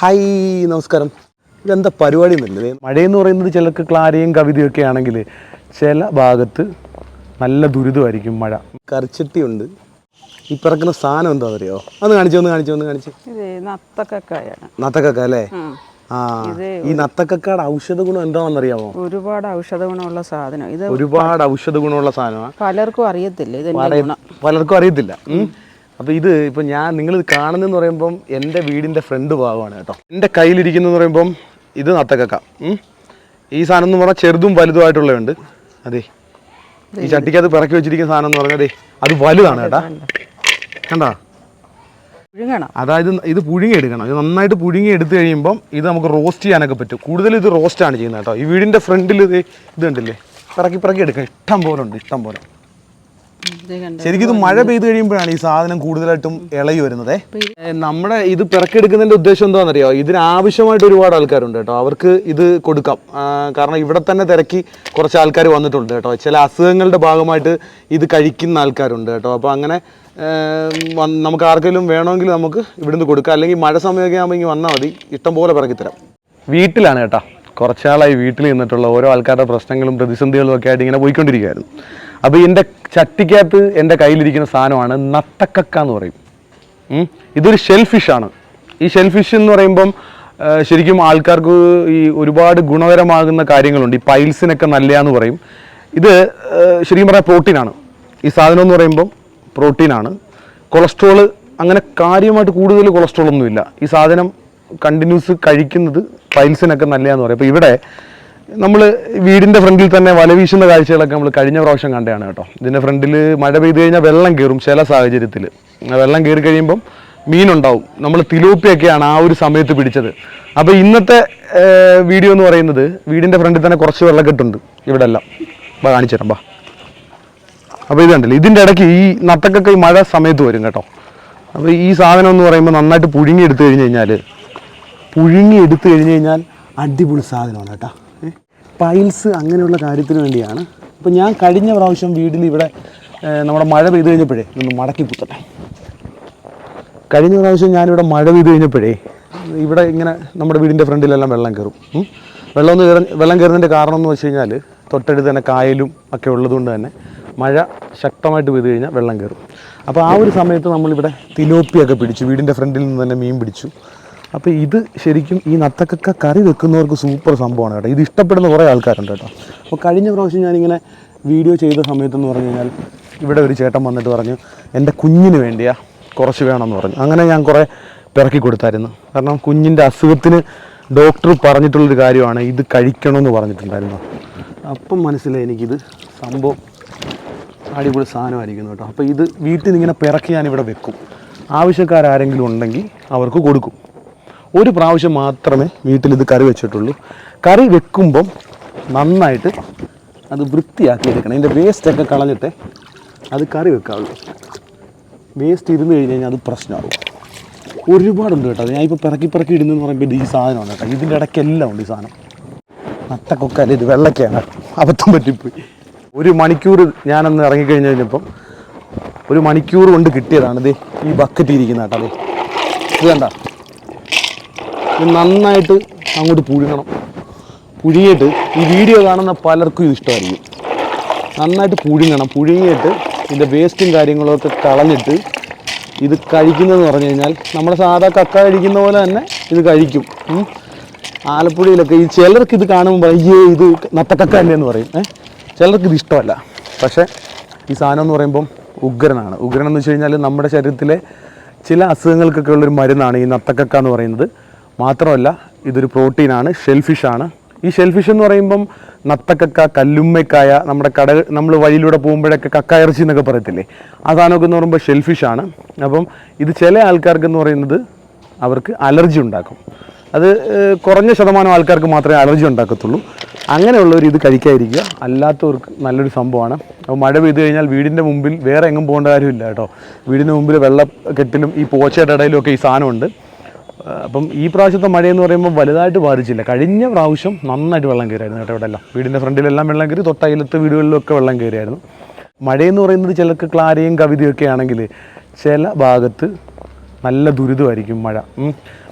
Hi നമസ്കാരം. ഇതെന്താ പരിപാടി എന്നല്ലേ? മഴയെന്ന് പറയുന്നത് ചിലർക്ക് ക്ലാരിയും കവിതയൊക്കെ ആണെങ്കിൽ ചില ഭാഗത്ത് നല്ല ദുരിതമായിരിക്കും മഴ. കറിച്ചട്ടിയുണ്ട്. ഈ പിറക്കുന്ന സാധനം എന്താ അറിയോ ഒന്ന് കാണിച്ചു ഒന്ന് കാണിച്ചു ഒന്ന് കാണിച്ചു. ഇത് നത്തക്കക്കായാണ്. നത്തക്കക്ക അല്ലേ? ആ ഈ നത്തക്കക്കയുടെ ഔഷധ ഗുണം എന്താണെന്നറിയാമോ? ഒരുപാട് ഔഷധ ഗുണമുള്ള സാധനം. ഇത് ഒരുപാട് ഔഷധ ഗുണമുള്ള സാധനമാണ് പലർക്കും അറിയത്തില്ല ഇത് പലർക്കും അറിയത്തില്ല. ഉം. അപ്പൊ ഇത് ഇപ്പൊ ഞാൻ നിങ്ങൾ ഇത് കാണുന്നെന്ന് പറയുമ്പം എന്റെ വീടിന്റെ ഫ്രണ്ട് ഭാഗമാണ് കേട്ടോ. എന്റെ കയ്യിലിരിക്കുന്നെന്ന് പറയുമ്പം ഇത് നത്തക്കക്ക. ഈ സാധനം എന്ന് പറഞ്ഞാൽ ചെറുതും വലുതുമായിട്ടുള്ളതുണ്ട് അതെ. ഈ ചട്ടിക്കകത്ത് പിറക്കി വെച്ചിരിക്കുന്ന സാധനം എന്ന് പറഞ്ഞാൽ അതെ അത് വലുതാണ് കേട്ടാ. കണ്ടാ? അതായത് ഇത് പുഴുങ്ങി എടുക്കണം. ഇത് നന്നായിട്ട് പുഴുങ്ങി എടുത്തു കഴിയുമ്പം ഇത് നമുക്ക് റോസ്റ്റ് ചെയ്യാനൊക്കെ പറ്റും. കൂടുതൽ ഇത് റോസ്റ്റ് ആണ് ചെയ്യുന്നത് കേട്ടോ. ഈ വീടിന്റെ ഫ്രണ്ടിൽ ഇത് ഇത് കണ്ടില്ലേ? പിറക്കി പിറക്കി എടുക്കാം ഇഷ്ടം പോലെ ഉണ്ട് ഇഷ്ടം പോലെ? ശരിക്കും ഇത് മഴ പെയ്ത് കഴിയുമ്പോഴാണ് ഈ സാധനം കൂടുതലായിട്ടും ഇളകി വരുന്നത്. നമ്മുടെ ഇത് പിറക്കെടുക്കുന്നതിന്റെ ഉദ്ദേശം എന്താണെന്നറിയോ? ഇതിന് ആവശ്യമായിട്ട് ഒരുപാട് ആൾക്കാരുണ്ട് കേട്ടോ. അവർക്ക് ഇത് കൊടുക്കാം. കാരണം ഇവിടെ തന്നെ തിരക്കി കുറച്ച് ആൾക്കാർ വന്നിട്ടുണ്ട് കേട്ടോ. ചില അസുഖങ്ങളുടെ ഭാഗമായിട്ട് ഇത് കഴിക്കുന്ന ആൾക്കാരുണ്ട് കേട്ടോ. അപ്പോൾ അങ്ങനെ നമുക്ക് ആർക്കെങ്കിലും വേണമെങ്കിൽ നമുക്ക് ഇവിടുന്ന് കൊടുക്കാം. അല്ലെങ്കിൽ മഴ സമയമൊക്കെ ആകുമ്പോൾ വന്നാൽ മതി. ഇഷ്ടം പോലെ പിറക്കി തരാം. വീട്ടിലാണ് കേട്ടോ. കുറച്ചാളായി വീട്ടിൽ നിന്നിട്ടുള്ള ഓരോ ആൾക്കാരുടെ പ്രശ്നങ്ങളും പ്രതിസന്ധികളും ഒക്കെ ആയിട്ട് ഇങ്ങനെ പോയിക്കൊണ്ടിരിക്കുകയായിരുന്നു. അപ്പോൾ എന്റെ ചട്ടിക്കകത്ത് എന്റെ കയ്യിലിരിക്കുന്ന സാധനമാണ് നത്തക്കക്ക എന്ന് പറയും. ഇതൊരു ഷെൽ ഫിഷാണ് ഈ ഷെൽഫിഷ് എന്ന് പറയുമ്പം ശരിക്കും ആൾക്കാർക്ക് ഈ ഒരുപാട് ഗുണകരമാകുന്ന കാര്യങ്ങളുണ്ട്. ഈ പൈൽസിനൊക്കെ നല്ലതാന്ന് പറയും. ഇത് ശരിക്കും പറഞ്ഞാൽ പ്രോട്ടീനാണ് ഈ സാധനം എന്ന് പറയുമ്പം പ്രോട്ടീനാണ് കൊളസ്ട്രോൾ അങ്ങനെ കാര്യമായിട്ട് കൂടുതൽ കൊളസ്ട്രോൾ ഒന്നുമില്ല. ഈ സാധനം കണ്ടിന്യൂസ് കഴിക്കുന്നത് പൈൽസിനൊക്കെ നല്ലതാന്ന് പറയും. അപ്പോൾ ഇവിടെ നമ്മൾ വീടിന്റെ ഫ്രണ്ടിൽ തന്നെ വല വീശുന്ന കാഴ്ചകളൊക്കെ നമ്മൾ കഴിഞ്ഞ പ്രാവശ്യം കണ്ടതാണ് കേട്ടോ. ഇതിന്റെ ഫ്രണ്ടിൽ മഴ പെയ്ത് കഴിഞ്ഞാൽ വെള്ളം കയറും ചില സാഹചര്യത്തിൽ വെള്ളം കയറി കഴിയുമ്പം മീനുണ്ടാവും. നമ്മൾ തിലോപ്പിയൊക്കെയാണ് ആ ഒരു സമയത്ത് പിടിച്ചത്. അപ്പോൾ ഇന്നത്തെ വീഡിയോ എന്ന് പറയുന്നത് വീടിന്റെ ഫ്രണ്ടിൽ തന്നെ കുറച്ച് വെള്ളക്കെട്ടുണ്ട് ഇവിടെ എല്ലാം ബാ കാണിച്ചു തരാം ബാ അപ്പോൾ ഇത് കണ്ടില്ല ഇതിന്റെ ഇടയ്ക്ക് ഈ നത്തക്കൊക്കെ ഈ മഴ സമയത്ത് വരും കേട്ടോ. അപ്പോൾ ഈ സാധനം എന്ന് പറയുമ്പോൾ നന്നായിട്ട് പുഴുങ്ങി എടുത്തു കഴിഞ്ഞ് കഴിഞ്ഞാൽ പുഴുങ്ങി എടുത്തു കഴിഞ്ഞ് കഴിഞ്ഞാൽ അടിപൊളി സാധനമാണ് കേട്ടോ? പൈൽസ് അങ്ങനെയുള്ള കാര്യത്തിന് വേണ്ടിയാണ്. അപ്പോൾ ഞാൻ കഴിഞ്ഞ പ്രാവശ്യം വീട്ടിൽ ഇവിടെ നമ്മുടെ മഴ പെയ്ത് കഴിഞ്ഞപ്പോഴേ ഒന്ന് മടക്കി കുത്തട്ടെ. കഴിഞ്ഞ പ്രാവശ്യം ഞാനിവിടെ മഴ പെയ്ത് കഴിഞ്ഞപ്പോഴേ ഇവിടെ ഇങ്ങനെ നമ്മുടെ വീടിന്റെ ഫ്രണ്ടിലെല്ലാം വെള്ളം കയറും. വെള്ളം ഒന്ന് കയറാൻ വെള്ളം കയറുന്നതിന്റെ കാരണം എന്ന് വെച്ച് കഴിഞ്ഞാൽ തൊട്ടടുത്ത് തന്നെ കായലും ഒക്കെ ഉള്ളതുകൊണ്ട് തന്നെ മഴ ശക്തമായിട്ട് പെയ്ത് കഴിഞ്ഞാൽ വെള്ളം കയറും. അപ്പോൾ ആ ഒരു സമയത്ത് നമ്മളിവിടെ തിലോപ്പിയൊക്കെ പിടിച്ചു വീടിന്റെ ഫ്രണ്ടിൽ നിന്ന് തന്നെ മീൻ പിടിച്ചു. അപ്പോൾ ഇത് ശരിക്കും ഈ നത്തക്കൊക്കെ കറി വെക്കുന്നവർക്ക് സൂപ്പർ സംഭവമാണ് കേട്ടോ. ഇത് ഇഷ്ടപ്പെടുന്ന കുറേ ആൾക്കാരുണ്ട് കേട്ടോ. അപ്പോൾ കഴിഞ്ഞ പ്രാവശ്യം ഞാനിങ്ങനെ വീഡിയോ ചെയ്ത സമയത്തെന്ന് പറഞ്ഞു കഴിഞ്ഞാൽ ഇവിടെ ഒരു ചേട്ടൻ വന്നിട്ട് പറഞ്ഞു എന്റെ കുഞ്ഞിന് വേണ്ടിയാ കുറച്ച് വേണമെന്ന് പറഞ്ഞു. അങ്ങനെ ഞാൻ കുറേ പിറക്കി കൊടുത്തായിരുന്നു. കാരണം കുഞ്ഞിന്റെ അസുഖത്തിന് ഡോക്ടർ പറഞ്ഞിട്ടുള്ളൊരു കാര്യമാണ് ഇത് കഴിക്കണമെന്ന് പറഞ്ഞിട്ടുണ്ടായിരുന്നു. അപ്പം മനസ്സിലായി എനിക്കിത് സംഭവം അടിപൊളി സാധനമായിരിക്കുന്നു കേട്ടോ. അപ്പോൾ ഇത് വീട്ടിൽ നിന്ന് ഇങ്ങനെ പിറക്കി ഞാനിവിടെ വെക്കും. ആവശ്യക്കാരെങ്കിലും ഉണ്ടെങ്കിൽ അവർക്ക് കൊടുക്കും. ഒരു പ്രാവശ്യം മാത്രമേ വീട്ടിൽ ഇത് കറി വെച്ചിട്ടുള്ളൂ. കറി വെക്കുമ്പം നന്നായിട്ട് അത് വൃത്തിയാക്കി എടുക്കണം. അതിന്റെ വേസ്റ്റൊക്കെ കളഞ്ഞിട്ട് അത് കറി വെക്കാവുള്ളൂ. വേസ്റ്റ് ഇരുന്ന് കഴിഞ്ഞ് കഴിഞ്ഞാൽ അത് പ്രശ്നമാകും ഒരുപാടുണ്ട് കേട്ടോ. ഞാൻ ഇപ്പോൾ പിറക്കി പിറക്കി ഇടുന്നതെന്ന് പറയുമ്പോൾ ഈ സാധനമാണ് കേട്ടോ. ഇതിന്റെ ഇടയ്ക്കെല്ലാം ഉണ്ട് ഈ സാധനം. നത്തക്കൊക്കല്ല ഇത് വെള്ളക്കയാണ്. അബദ്ധം പറ്റിപ്പോയി. ഒരു മണിക്കൂർ ഞാനന്ന് ഇറങ്ങിക്കഴിഞ്ഞ് കഴിഞ്ഞപ്പം ഒരു മണിക്കൂർ കൊണ്ട് കിട്ടിയതാണ് ഇത് ഈ ബക്കറ്റ് ഇരിക്കുന്ന കേട്ടോ അതെ ഇത് നന്നായിട്ട് അങ്ങോട്ട് പുഴുങ്ങണം. പുഴുങ്ങിയിട്ട് ഈ വീഡിയോ കാണുന്ന പലർക്കും ഇത് ഇഷ്ടമായിരിക്കും. നന്നായിട്ട് പുഴുങ്ങണം. പുഴുങ്ങിയിട്ട് ഇതിന്റെ വേസ്റ്റും കാര്യങ്ങളൊക്കെ കളഞ്ഞിട്ട് ഇത് കഴിക്കുന്നതെന്ന് പറഞ്ഞു കഴിഞ്ഞാൽ നമ്മുടെ സാധാ കക്ക കഴിക്കുന്ന പോലെ തന്നെ ഇത് കഴിക്കും. ആലപ്പുഴയിലൊക്കെ ഈ ചിലർക്ക് ഇത് കാണുമ്പോൾ അയ്യേ ഇത് നത്തക്കക്ക തന്നെ എന്ന് പറയും. ഏഹ് ചിലർക്ക് ഇത് ഇഷ്ടമല്ല. പക്ഷേ ഈ സാധനം എന്ന് പറയുമ്പം ഉഗ്രനാണ്. ഉഗ്രൻ എന്ന് വെച്ച് കഴിഞ്ഞാൽ നമ്മുടെ ശരീരത്തിലെ ചില അസുഖങ്ങൾക്കൊക്കെ ഉള്ളൊരു മരുന്നാണ് ഈ നത്തക്കക്ക എന്ന് പറയുന്നത്. മാത്രമല്ല ഇതൊരു പ്രോട്ടീനാണ് ഷെൽഫിഷാണ്. ഈ ഷെൽഫിഷ് എന്ന് പറയുമ്പം നത്തക്കക്ക കല്ലുമ്മക്കായ നമ്മുടെ കട നമ്മൾ വഴിയിലൂടെ പോകുമ്പോഴൊക്കെ കക്ക ഇറച്ചി എന്നൊക്കെ പറയത്തില്ലേ? ആ സാധനമൊക്കെ എന്ന് പറയുമ്പോൾ ഷെൽഫിഷാണ്. അപ്പം ഇത് ചില ആൾക്കാർക്ക് എന്ന് പറയുന്നത് അവർക്ക് അലർജി ഉണ്ടാക്കും. അത് കുറഞ്ഞ ശതമാനം ആൾക്കാർക്ക് മാത്രമേ അലർജി ഉണ്ടാക്കത്തുള്ളൂ. അങ്ങനെയുള്ളവർ ഇത് കഴിക്കാതിരിക്കുക. അല്ലാത്തവർക്ക് നല്ലൊരു സംഭവമാണ്. അപ്പോൾ മഴ പെയ്തു കഴിഞ്ഞാൽ വീടിന്റെ മുമ്പിൽ വേറെ എങ്ങും പോകേണ്ട കാര്യമില്ല കേട്ടോ. വീടിന്റെ മുമ്പിൽ വെള്ളക്കെട്ടിലും ഈ പോച്ചയുടെ ഇടയിലും ഒക്കെ ഈ സാധനമുണ്ട്. അപ്പം ഈ പ്രാവശ്യത്തെ മഴയെന്ന് പറയുമ്പോൾ വലുതായിട്ട് ബാധിച്ചില്ല. കഴിഞ്ഞ പ്രാവശ്യം നന്നായിട്ട് വെള്ളം കയറിയായിരുന്നു കേട്ടോ ഇവിടെ എല്ലാം വീടിന്റെ ഫ്രണ്ടിലെല്ലാം വെള്ളം കയറി തൊട്ടയിലത്തെ വീടുകളിലൊക്കെ വെള്ളം കയറിയായിരുന്നു. മഴയെന്ന് പറയുന്നത് ചിലർക്ക് ക്ലാരയും കവിതയൊക്കെ ആണെങ്കിൽ ചില ഭാഗത്ത് നല്ല ദുരിതമായിരിക്കും മഴ.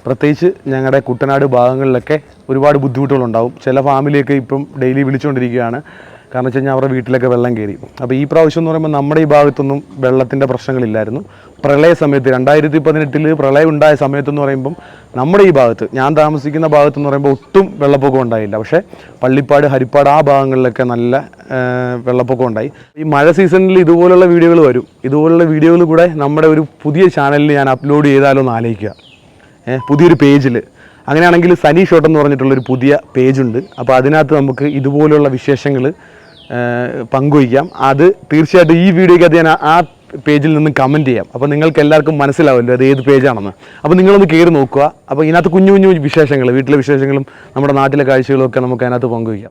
പ്രത്യേകിച്ച് ഞങ്ങളുടെ കുട്ടനാട് ഭാഗങ്ങളിലൊക്കെ ഒരുപാട് ബുദ്ധിമുട്ടുകളുണ്ടാവും. ചില ഫാമിലിയൊക്കെ ഇപ്പം ഡെയിലി വിളിച്ചുകൊണ്ടിരിക്കുകയാണ്. കാരണം വെച്ച് കഴിഞ്ഞാൽ അവരുടെ വീട്ടിലൊക്കെ വെള്ളം കയറി. അപ്പോൾ ഈ പ്രാവശ്യം എന്ന് പറയുമ്പോൾ നമ്മുടെ ഈ ഭാഗത്തൊന്നും വെള്ളത്തിന്റെ പ്രശ്നങ്ങളില്ലായിരുന്നു. പ്രളയ സമയത്ത് രണ്ടായിരത്തി പതിനെട്ടിൽ പ്രളയം ഉണ്ടായ സമയത്തെന്ന് പറയുമ്പം നമ്മുടെ ഈ ഭാഗത്ത് ഞാൻ താമസിക്കുന്ന ഭാഗത്തെന്ന് പറയുമ്പോൾ ഒട്ടും വെള്ളപ്പൊക്കം ഉണ്ടായില്ല. പക്ഷേ പള്ളിപ്പാട് ഹരിപ്പാട് ആ ഭാഗങ്ങളിലൊക്കെ നല്ല വെള്ളപ്പൊക്കം ഉണ്ടായി. ഈ മഴ സീസണിൽ ഇതുപോലുള്ള വീഡിയോകൾ വരും. ഇതുപോലുള്ള വീഡിയോകൾ കൂടെ നമ്മുടെ ഒരു പുതിയ ചാനലിൽ ഞാൻ അപ്ലോഡ് ചെയ്താലോ എന്ന് ആലോചിക്കുക. പുതിയൊരു പേജിൽ അങ്ങനെയാണെങ്കിൽ സനി ഷോട്ട് എന്ന് പറഞ്ഞിട്ടുള്ളൊരു പുതിയ പേജുണ്ട്. അപ്പോൾ അതിനകത്ത് നമുക്ക് ഇതുപോലുള്ള വിശേഷങ്ങൾ പങ്കുവയ്ക്കാം. അത് തീർച്ചയായിട്ടും ഈ വീഡിയോയ്ക്കകത്ത് ഞാൻ ആ- പേജിൽ നിന്ന് കമന്റ് ചെയ്യാം. അപ്പോൾ നിങ്ങൾക്ക് എല്ലാവർക്കും മനസ്സിലാവുമല്ലോ അത് ഏത് പേജാണെന്ന്. അപ്പോൾ നിങ്ങളൊന്ന് കയറി നോക്കുക. അപ്പോൾ ഇതിനകത്ത് കുഞ്ഞു കുഞ്ഞു വിശേഷങ്ങൾ വീട്ടിലെ വിശേഷങ്ങളും നമ്മുടെ നാട്ടിലെ കാഴ്ചകളും ഒക്കെ നമുക്ക് അതിനകത്ത് പങ്കുവയ്ക്കാം.